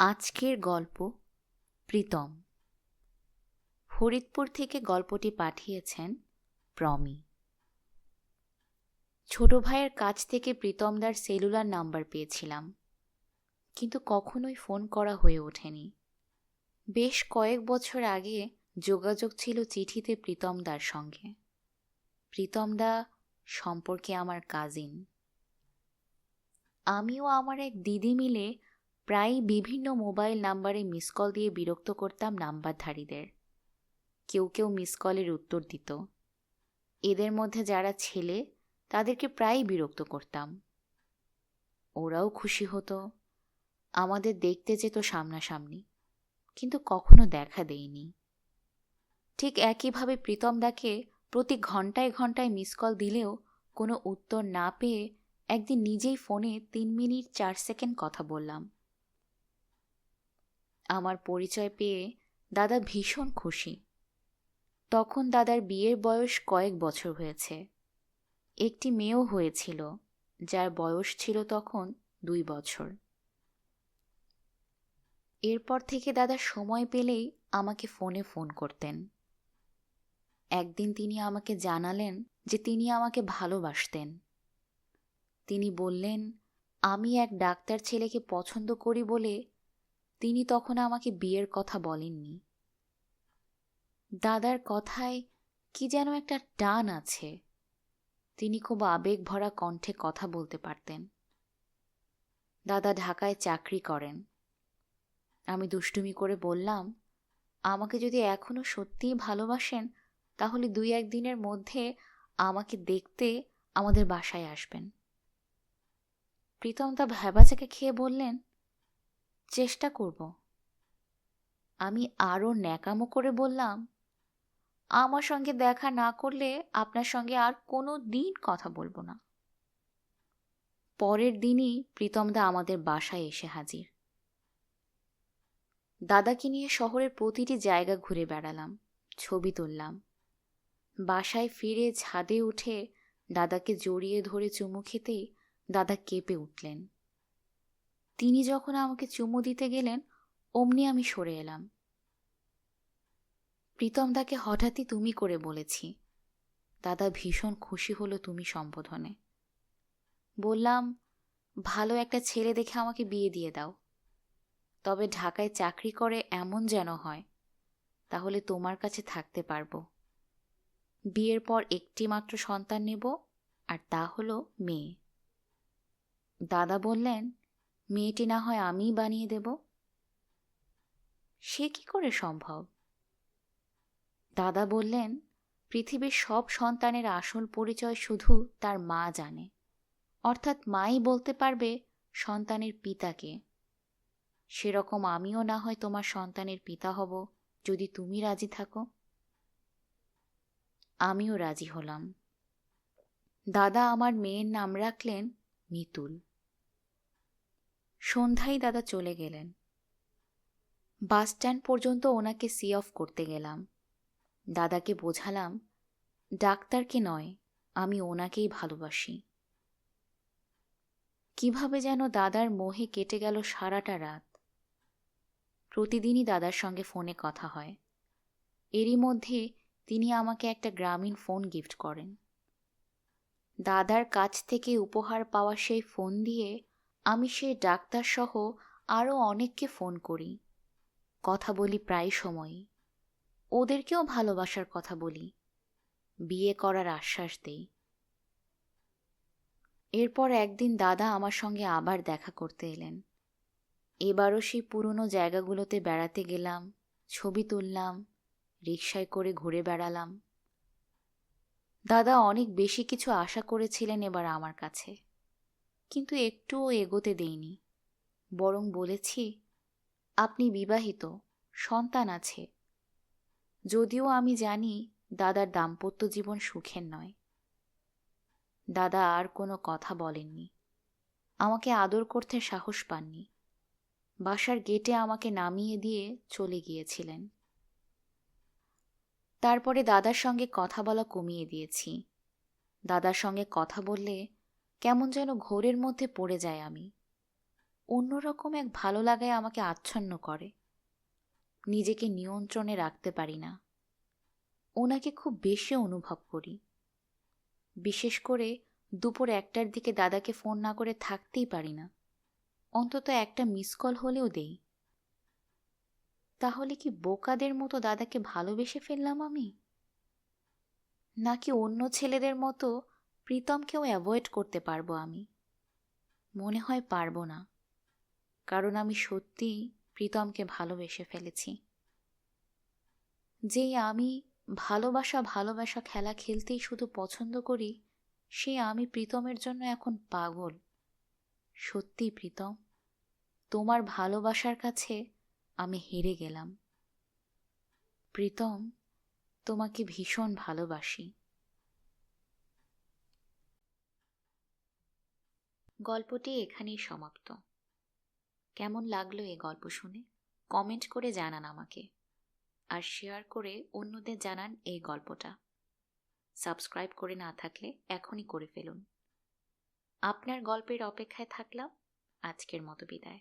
আজকের গল্প, প্রীতম। ফরিদপুর থেকে গল্পটি পাঠিয়েছেন প্রমি। ছোট ভাইয়ের কাছ থেকে প্রীতমদার সেলুলার নাম্বার পেয়েছিলাম, কিন্তু কখনোই ফোন করা হয়ে ওঠেনি। বেশ কয়েক বছর আগে যোগাযোগ ছিল চিঠিতে প্রীতমদার সঙ্গে। প্রীতমদা সম্পর্কে আমার কাজিন আমিও আমার এক দিদি মিলে প্রায়ই বিভিন্ন মোবাইল নাম্বারে মিস কল দিয়ে বিরক্ত করতাম নাম্বারধারীদের। কেউ কেউ মিস কলের উত্তর দিত। এদের মধ্যে যারা ছেলে, তাদেরকে প্রায়ই বিরক্ত করতাম। ওরাও খুশি হতো। আমাদের দেখতে যেত সামনাসামনি, কিন্তু কখনো দেখা দেয়নি। ঠিক একইভাবে প্রীতম দাকে প্রতি ঘন্টায় ঘন্টায় মিস কল দিলেও কোনো উত্তর না পেয়ে একদিন নিজেই ফোনে তিন মিনিট চার সেকেন্ড কথা বললাম। আমার পরিচয় পেয়ে দাদা ভীষণ খুশি। তখন দাদার বিয়ের বয়স কয়েক বছর হয়েছে। একটি মেয়েও হয়েছিল, যার বয়স ছিল তখন দুই বছর। এরপর থেকে দাদা সময় পেলেই আমাকে ফোনে ফোন করতেন। একদিন তিনি আমাকে জানালেন যে তিনি আমাকে ভালোবাসতেন। তিনি বললেন, আমি এক ডাক্তার ছেলেকে পছন্দ করি বলে তিনি তখন আমাকে বিয়ের কথা বলেননি। দাদার কথায় কি যেন একটা টান আছে। তিনি খুব আবেগ ভরা কণ্ঠে কথা বলতে পারতেন। দাদা ঢাকায় চাকরি করেন। আমি দুষ্টুমি করে বললাম, আমাকে যদি এখনও সত্যিই ভালোবাসেন, তাহলে দুই একদিনের মধ্যে আমাকে দেখতে আমাদের বাসায় আসবেন। প্রীতম তা ভ্যাবাচাকে খেয়ে বললেন চেষ্টা করব। আমি আরও ন্যাকামো করে বললাম, আমার সঙ্গে দেখা না করলে আপনার সঙ্গে আর কোনো দিন কথা বলব না। পরের দিনই প্রীতমদা আমাদের বাসায় এসে হাজির। দাদাকে নিয়ে শহরের প্রতিটি জায়গা ঘুরে বেড়ালাম, ছবি তুললাম। বাসায় ফিরে ছাদে উঠে দাদাকে জড়িয়ে ধরে চুমু খেতেই দাদা কেঁপে উঠলেন। তিনি যখন আমাকে চুমু দিতে গেলেন, অমনি আমি সরে এলাম। প্রীতম দাকে হঠাৎই তুমি করে বলেছি। দাদা ভীষণ খুশি হলো তুমি সম্বোধনে। বললাম, ভালো একটা ছেলে দেখে আমাকে বিয়ে দিয়ে দাও। তবে ঢাকায় চাকরি করে এমন যেন হয়, তাহলে তোমার কাছে থাকতে পারব। বিয়ের পর একটি মাত্র সন্তান নেব, আর তা হলো মেয়ে। দাদা বললেন মেয়েটি না হয় আমিই বানিয়ে দেব। সে কি করে সম্ভব? দাদা বললেন, পৃথিবীর সব সন্তানের আসল পরিচয় শুধু তার মা জানে। অর্থাৎ মাই বলতে পারবে, সন্তানের পিতাকে সেরকম আমিও না হয় তোমার সন্তানের পিতা হব, যদি তুমি রাজি থাকো। আমিও রাজি হলাম। দাদা আমার মেয়ের নাম রাখলেন মিতুল। সন্ধ্যায় দাদা চলে গেলেন। বাস স্ট্যান্ড পর্যন্ত ওনাকে সি অফ করতে গেলাম। দাদাকে বোঝালাম, ডাক্তারকে নয়, আমি ওনাকেই ভালোবাসি। কীভাবে যেন দাদার মোহে কেটে গেল সারাটা রাত। প্রতিদিনই দাদার সঙ্গে ফোনে কথা হয়। এরই মধ্যে তিনি আমাকে একটা গ্রামীণ ফোন গিফট করেন। দাদার কাছ থেকে উপহার পাওয়া সেই ফোন দিয়ে আমি সেই ডাক্তারসহ আরও অনেককে ফোন করি। কথা বলি প্রায় সময়ই। ওদেরকেও ভালোবাসার কথা বলি। বিয়ে করার আশ্বাস দেই। এরপর একদিন দাদা আমার সঙ্গে আবার দেখা করতে এলেন। এবারও সেই পুরনো জায়গাগুলোতে বেড়াতে গেলাম, ছবি তুললাম, রিকশায় করে ঘুরে বেড়ালাম। দাদা অনেক বেশি কিছু আশা করেছিলেন এবার আমার কাছে। কিন্তু একটুও এগোতে দেইনি। বরং বলেছি, আপনি বিবাহিত, সন্তান আছে। যদিও আমি জানি দাদার দাম্পত্য জীবন সুখের নয়। দাদা আর কোনো কথা বলেননি। আমাকে আদর করতে সাহস পাননি। বাসার গেটে আমাকে নামিয়ে দিয়ে চলে গিয়েছিলেন। তারপরে দাদার সঙ্গে কথা বলা কমিয়ে দিয়েছি। দাদার সঙ্গে কথা বললে কেমন যেন ঘোরের মধ্যে পড়ে যায় আমি। অন্যরকম এক ভালো লাগায় আমাকে আচ্ছন্ন করে। নিজেকে নিয়ন্ত্রণে রাখতে পারি না। ওনাকে খুব বেশি অনুভব করি। বিশেষ করে দুপুর একটার দিকে দাদাকে ফোন না করে থাকতেই পারি না। অন্তত একটা মিস কল হলেও দেই। তাহলে কি বোকাদের মতো দাদাকে ভালোবেসে ফেললাম আমি? নাকি অন্য ছেলেদের মতো প্রীতমকেও অ্যাভয়েড করতে পারব আমি। মনে হয় পারব না। কারণ আমি সত্যিই প্রীতমকে ভালোবেসে ফেলেছি। যেই আমি ভালোবাসা ভালোবাসা খেলা খেলতেই শুধু পছন্দ করি, সে আমি প্রীতমের জন্য এখন পাগল। সত্যি প্রীতম, তোমার ভালোবাসার কাছে আমি হেরে গেলাম। প্রীতম, তোমাকে ভীষণ ভালোবাসি। গল্পটি এখানেই সমাপ্ত। কেমন লাগল এই গল্প শুনে? কমেন্ট করে জানান আমাকে। আর শেয়ার করে অন্যদের জানান এই গল্পটা। সাবস্ক্রাইব করে না থাকলে এখনই করে ফেলুন। আপনার গল্পের অপেক্ষায় থাকলাম। আজকের মতো বিদায়।